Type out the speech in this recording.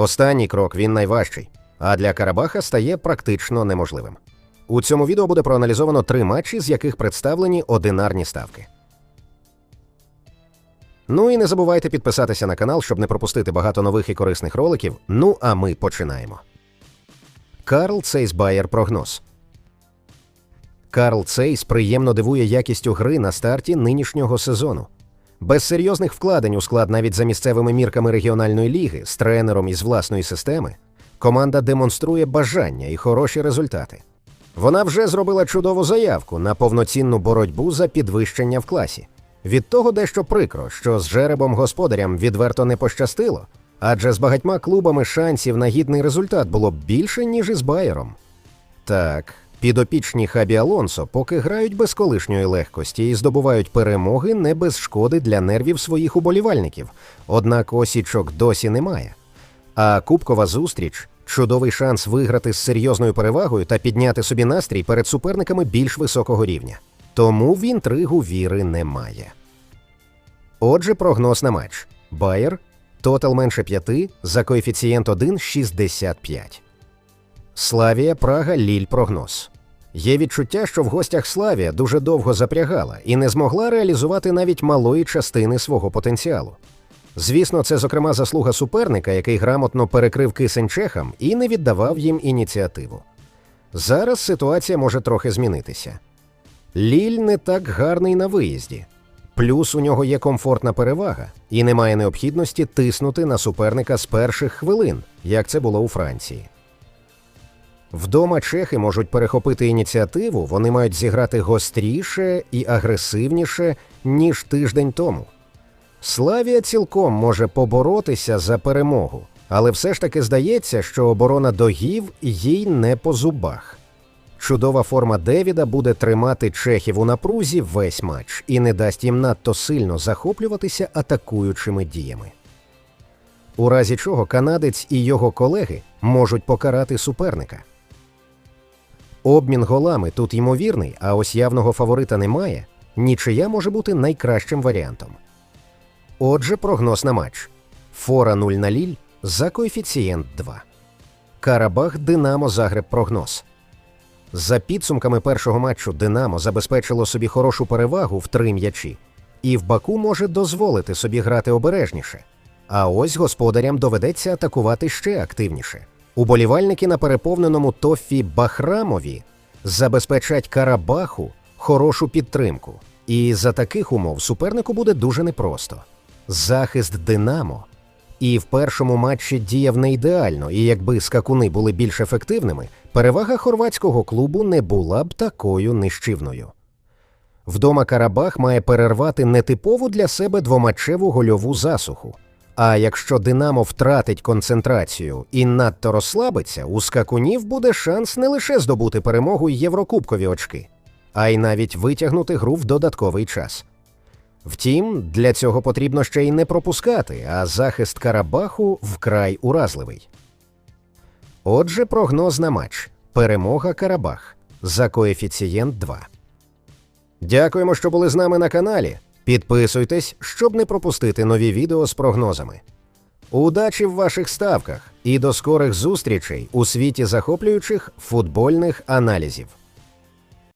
Останній крок він найважчий, а для Карабаха стає практично неможливим. У цьому відео буде проаналізовано три матчі, з яких представлені одинарні ставки. Ну і не забувайте підписатися на канал, щоб не пропустити багато нових і корисних роликів. Ну а ми починаємо. Карл Цейсбаєр прогноз. Карл Цейс приємно дивує якістю гри на старті нинішнього сезону. Без серйозних вкладень у склад навіть за місцевими мірками регіональної ліги з тренером із власної системи команда демонструє бажання і хороші результати. Вона вже зробила чудову заявку на повноцінну боротьбу за підвищення в класі. Від того дещо прикро, що з жеребом господарям відверто не пощастило, адже з багатьма клубами шансів на гідний результат було б більше, ніж із Байером. Так, підопічні Хабі Алонсо поки грають без колишньої легкості і здобувають перемоги не без шкоди для нервів своїх уболівальників, однак осічок досі немає. А Кубкова зустріч чудовий шанс виграти з серйозною перевагою та підняти собі настрій перед суперниками більш високого рівня. Тому в інтригу віри немає. Отже, прогноз на матч: Байер, тотал менше 5 за коефіцієнт 1,65. Славія, Прага, Ліль прогноз. Є відчуття, що в гостях Славія дуже довго запрягала і не змогла реалізувати навіть малої частини свого потенціалу. Звісно, це зокрема заслуга суперника, який грамотно перекрив кисень чехам і не віддавав їм ініціативу. Зараз ситуація може трохи змінитися. Ліль не так гарний на виїзді. Плюс у нього є комфортна перевага, і немає необхідності тиснути на суперника з перших хвилин, як це було у Франції. Вдома чехи можуть перехопити ініціативу, вони мають зіграти гостріше і агресивніше, ніж тиждень тому. Славія цілком може поборотися за перемогу, але все ж таки здається, що оборона догів їй не по зубах. Чудова форма Девіда буде тримати чехів у напрузі весь матч і не дасть їм надто сильно захоплюватися атакуючими діями. У разі чого канадець і його колеги можуть покарати суперника. Обмін голами тут ймовірний, а ось явного фаворита немає. Нічия може бути найкращим варіантом. Отже, прогноз на матч: Фора 0 на Ліль за коефіцієнт 2. Карабах Динамо Загреб прогноз. За підсумками першого матчу Динамо забезпечило собі хорошу перевагу в три м'ячі, і в Баку може дозволити собі грати обережніше. А ось господарям доведеться атакувати ще активніше. Уболівальники на переповненому тофі Бахрамові забезпечать Карабаху хорошу підтримку. І за таких умов супернику буде дуже непросто. Захист Динамо. І в першому матчі діяв не ідеально, і якби скакуни були більш ефективними, перевага хорватського клубу не була б такою нищівною. Вдома Карабах має перервати нетипову для себе двоматчеву гольову засуху. А якщо Динамо втратить концентрацію і надто розслабиться, у скакунів буде шанс не лише здобути перемогу й Єврокубкові очки, а й навіть витягнути гру в додатковий час. Втім, для цього потрібно ще й не пропускати, а захист Карабаху вкрай уразливий. Отже, прогноз на матч: перемога Карабах за коефіцієнт 2. Дякуємо, що були з нами на каналі. Підписуйтесь, щоб не пропустити нові відео з прогнозами. Удачі в ваших ставках і до скорих зустрічей у світі захоплюючих футбольних аналізів.